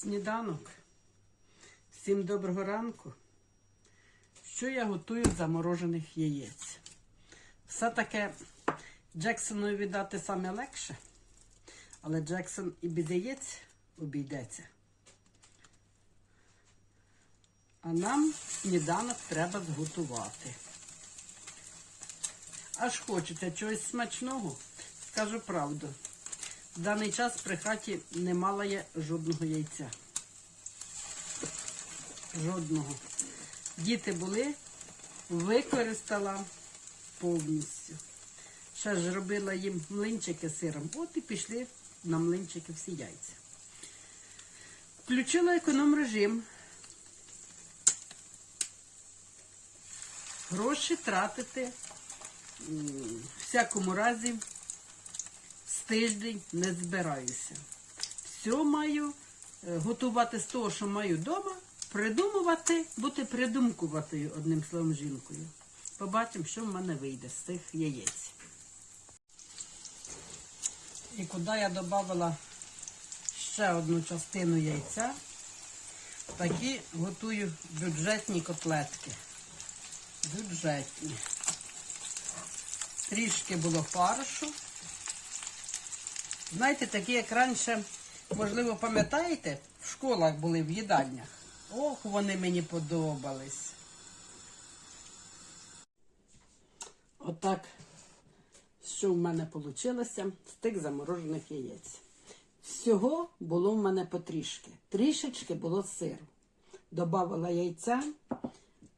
Сніданок. Всім доброго ранку. Що я готую з заморожених яєць? Все таке Джексону віддати саме легше, але Джексон і без яєць обійдеться. А нам сніданок треба зготувати. Аж хочеться чогось смачного. Скажу правду. В даний час при хаті немає жодного яйця. Жодного. Діти були, використала повністю. Ще ж робила їм млинчики сиром. От і пішли на млинчики всі яйця. Включила економ режим. Гроші тратити в всякому разі з тиждень не збираюся. Все маю е, готувати з того, що маю вдома, придумувати, бути придумкуватою, одним словом, жінкою. Побачимо, що в мене вийде з цих яєць. І куди я додала ще одну частину яйця, такі готую бюджетні котлетки. Бюджетні. Трішки було фаршу. Знаєте, такі, як раніше, можливо, пам'ятаєте, в школах були в їдальнях. Ох, вони мені подобались. Отак, що в мене вийшло тих заморожених яєць. Всього було в мене потрішки. Трішечки було сиру. Добавила яйця,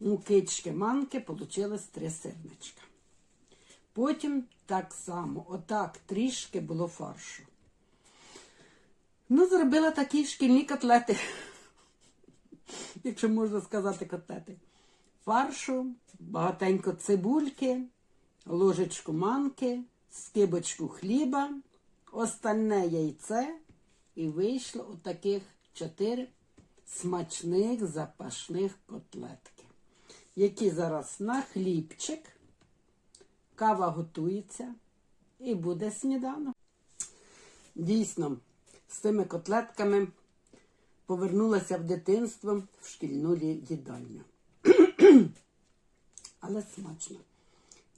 мукички, манки, вийшло три сирничка. Потім так само, отак трішки було фаршу. Ну, зробила такі шкільні котлети, якщо можна сказати котлети. Фаршу, багатенько цибульки, ложечку манки, скибочку хліба, остальне яйце і вийшло отаких чотири смачних запашних котлетки, які зараз на хлібчик. Кава готується і буде сніданок. Дійсно, з цими котлетками повернулася в дитинство в шкільну їдальню. Але смачно.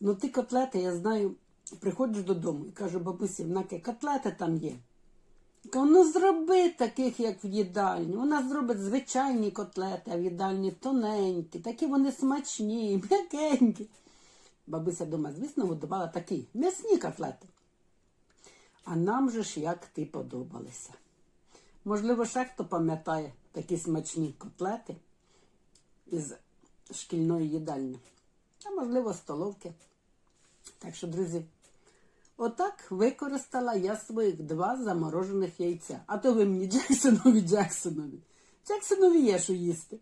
Ну, ті котлети, я знаю, приходжу додому і кажу, бабусі, внаки, котлети там є. Кажу, ну зроби таких, як в їдальні. Вона зробить звичайні котлети, а в їдальні тоненькі, такі вони смачні, м'якенькі. Бабуся дома, звісно, готувала такі м'ясні котлети. А нам же ж як ти подобалися. Можливо, ще хто пам'ятає такі смачні котлети із шкільної їдальні, а можливо, столовки. Так що, друзі, отак використала я своїх два заморожених яйця. А то ви мені Джексонові, Джексонові. Джексонові є, що їсти.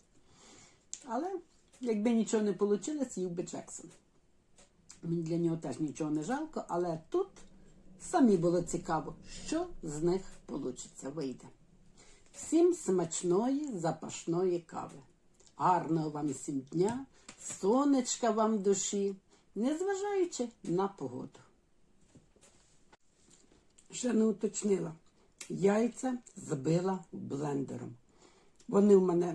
Але якби нічого не вийшло, їв би Джексон. Мені для нього теж нічого не жалко, але тут самі було цікаво, що з них вийде, вийде. Всім смачної запашної кави. Гарного вам всім дня, сонечка вам душі, незважаючи на погоду. Ще не уточнила. Яйця збила блендером. Вони в мене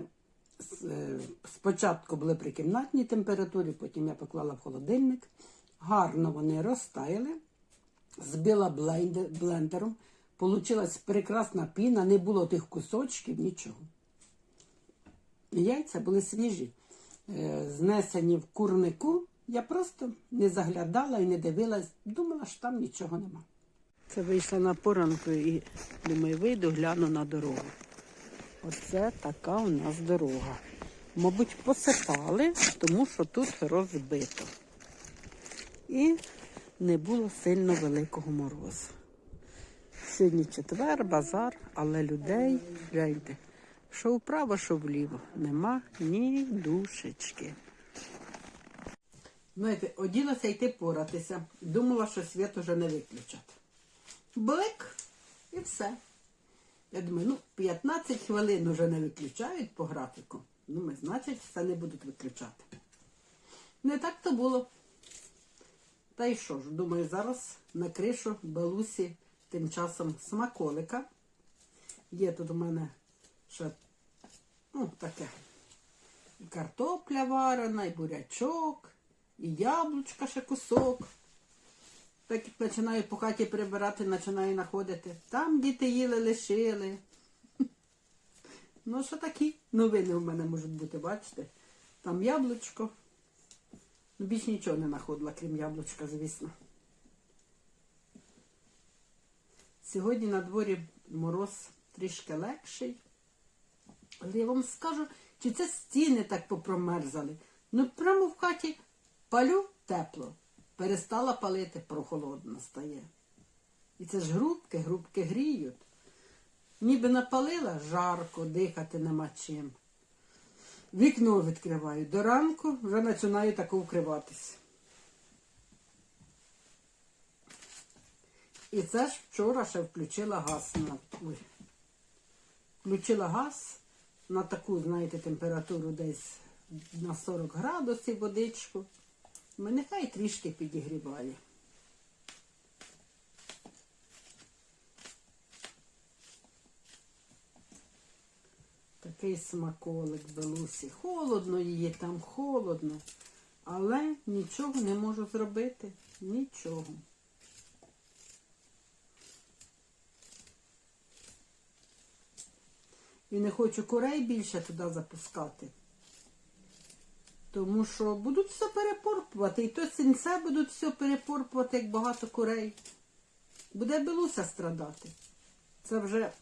е, спочатку були при кімнатній температурі, потім я поклала в холодильник. Гарно вони розтаяли, збила блендером. Получилась прекрасна піна, не було тих кусочків, нічого. Яйця були свіжі, е, знесені в курнику. Я просто не заглядала і не дивилась, думала, що там нічого нема. Це вийшла на поранку і думаю, вийду, гляну на дорогу. Оце така у нас дорога. Мабуть, посипали, тому що тут розбито. І не було сильно великого морозу. Сьогодні четвер, базар, але людей, гляньте, що вправо, що вліво. Нема ні душечки. Знаєте, оділася йти поратися. Думала, що світ уже не виключать. Блик і все. Я думаю, ну, 15 хвилин вже не виключають по графіку. Думаю, значить, все не будуть виключати. Не так то було. Та й що ж, думаю, зараз на кришу Белусі тим часом смаколика. Є тут у мене Ще, ну, таке. І картопля варена, і бурячок, і яблучка ще кусок. Так починаю по хаті прибирати, починаю знаходити. Там діти їли, лишили. Ну, що такі новини в мене можуть бути, бачите? Там яблучко. Ну, більш нічого не знаходила, крім яблучка, звісно. Сьогодні на дворі мороз трішки легший. Але я вам скажу, чи це стіни так попромерзали. Ну, прямо в хаті палю тепло. Перестала палити, прохолодно стає. І це ж грубки, грубки гріють. Ніби напалила жарко, дихати нема чим. Вікно відкриваю. До ранку вже починаю тако вкриватись. І це ж вчора ще включила газ на ой. Включила газ на таку, знаєте, температуру десь на 40 градусів водичку. Ну, Нехай трішки підігріває. Такий смаколик Белусі. Холодно її там, холодно. Але нічого не можу зробити. Нічого. І не хочу курей більше туди запускати. Тому що будуть все перепорпувати. І то сінце будуть все перепорпувати, як багато курей. Буде Белуся страдати. Це вже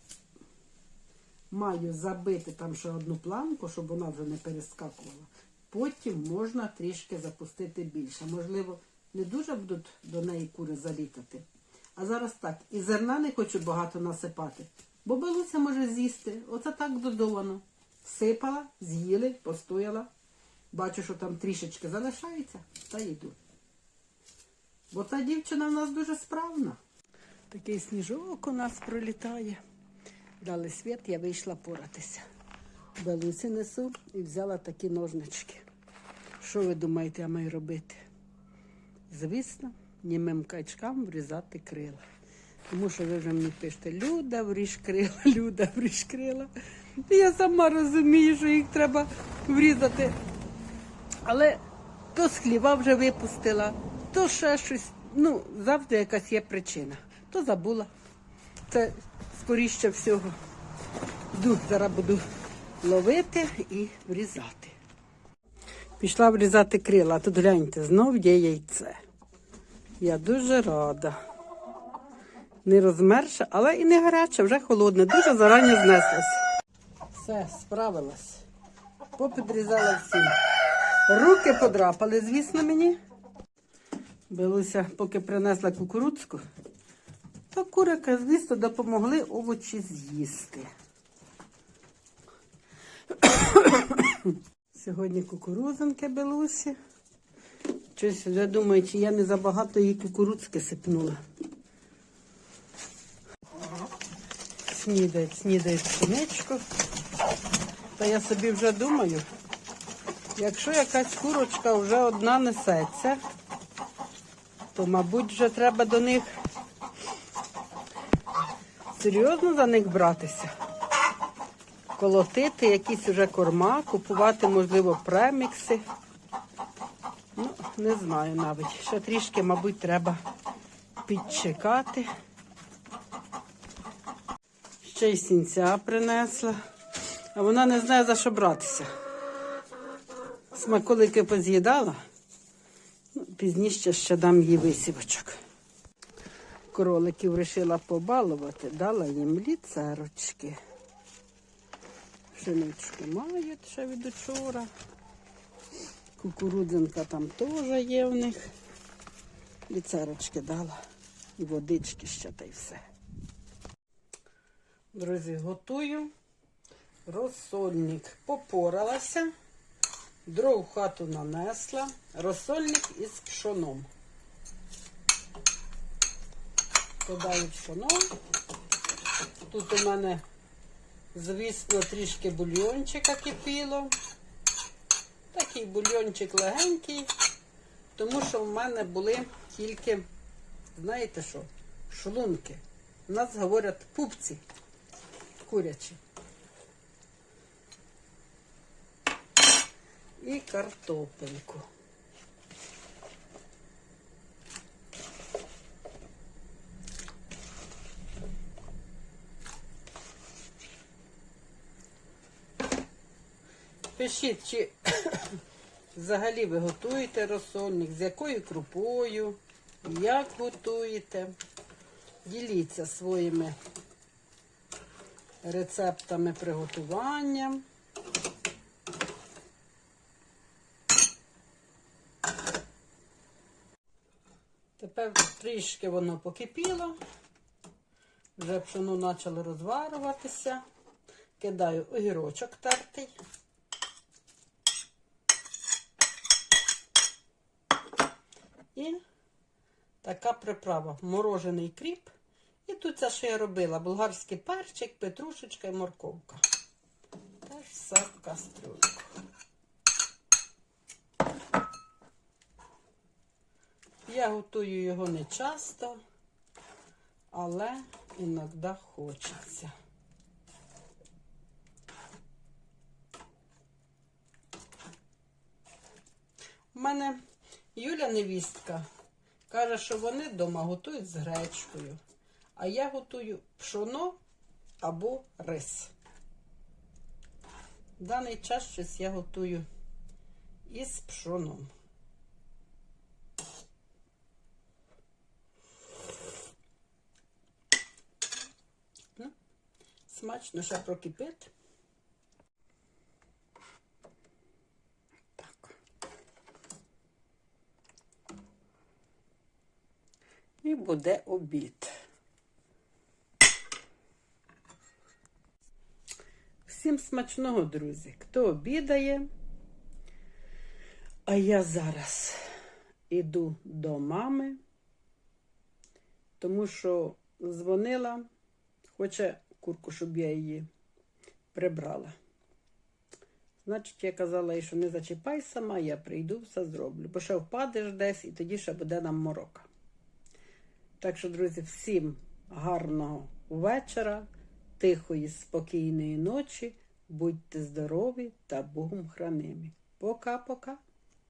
маю забити там ще одну планку, щоб вона вже не перескакувала. Потім можна трішки запустити більше. Можливо, не дуже будуть до неї кури залітати. А зараз так, і зерна не хочу багато насипати, бо Белуся може з'їсти. Оце так додовано. Всипала, з'їли, постояла. Бачу, що там трішечки залишається, та йду. Бо та дівчина в нас дуже справна. Такий сніжок у нас пролітає. Дали світ, я вийшла поратися. Белусі несу і взяла такі ножнички. Що ви думаєте, я маю робити? Звісно, німим качкам врізати крила. Тому що ви вже мені пишете, Люда вріж крила, Люда вріж крила. Я сама розумію, що їх треба врізати. Але то з хліва вже випустила, то ще щось. Ну, завжди якась є причина. То забула. Це скоріше всього. Йду, зараз буду ловити і врізати. Пішла врізати крила, а тут гляньте, знов є яйце. Я дуже рада. Не розмерша, але і не гаряча, вже холодне, дуже зарані знеслась. Все, справилась. Попідрізала всім. Руки подрапали, звісно, мені. Билося, поки принесла кукурудзку, то курика, звісно, допомогли овочі з'їсти. Сьогодні кукурудзинки Белусі. Щось вже думаю, чи я не забагато їй кукурудзки сипнула. Снідають, снідають пшеничку. Та я собі вже думаю, якщо якась курочка вже одна несеться, то, мабуть, вже треба до них серйозно за них братися. Колотити якісь вже корма, купувати, можливо, премікси. Ну, не знаю навіть. Ще трішки, мабуть, треба підчекати. Ще й сінця принесла, а вона не знає за що братися. Смаколики поз'їдала, ну, пізніше ще дам їй висівочок. Кроликів вирішила побалувати, дала їм ліцерочки. Пшеничку мають ще від учора. Кукурудзинка там теж є в них. Ліцерочки дала. І водички ще та й все. Друзі, готую розсольник. Попоралася, дров хату нанесла, розсольник із пшоном додаю пшоно. Тут у мене, звісно, трішки бульйончика кипіло. Такий бульйончик легенький, тому що в мене були тільки, знаєте що, шлунки. У нас говорять пупці курячі. І картопельку. Пишіть, чи взагалі ви готуєте розсольник, з якою крупою, як готуєте. Діліться своїми рецептами приготування. Тепер трішки воно покипіло. Вже пшоно почало розварюватися. Кидаю огірочок тертий. І така приправа. Морожений кріп. І тут це, що я робила, болгарський перчик, петрушечка і морковка. Теж все в кастрюльку. Я готую його не часто, але іноді хочеться. У мене Юля невістка каже, що вони вдома готують з гречкою, а я готую пшоно або рис. В даний час щось я готую із пшоном. Ну, Смачно ще прокипить. І буде обід. Всім смачного, друзі. Хто обідає? А я зараз іду до мами, тому що дзвонила, хоче курку, щоб я її прибрала. Значить, я казала їй, що не зачіпай сама, я прийду, все зроблю. Бо ще впадеш десь і тоді ще буде нам морока. Так що, друзі, всім гарного вечора, тихої, спокійної ночі. Будьте здорові та Богом хранимі. Пока-пока.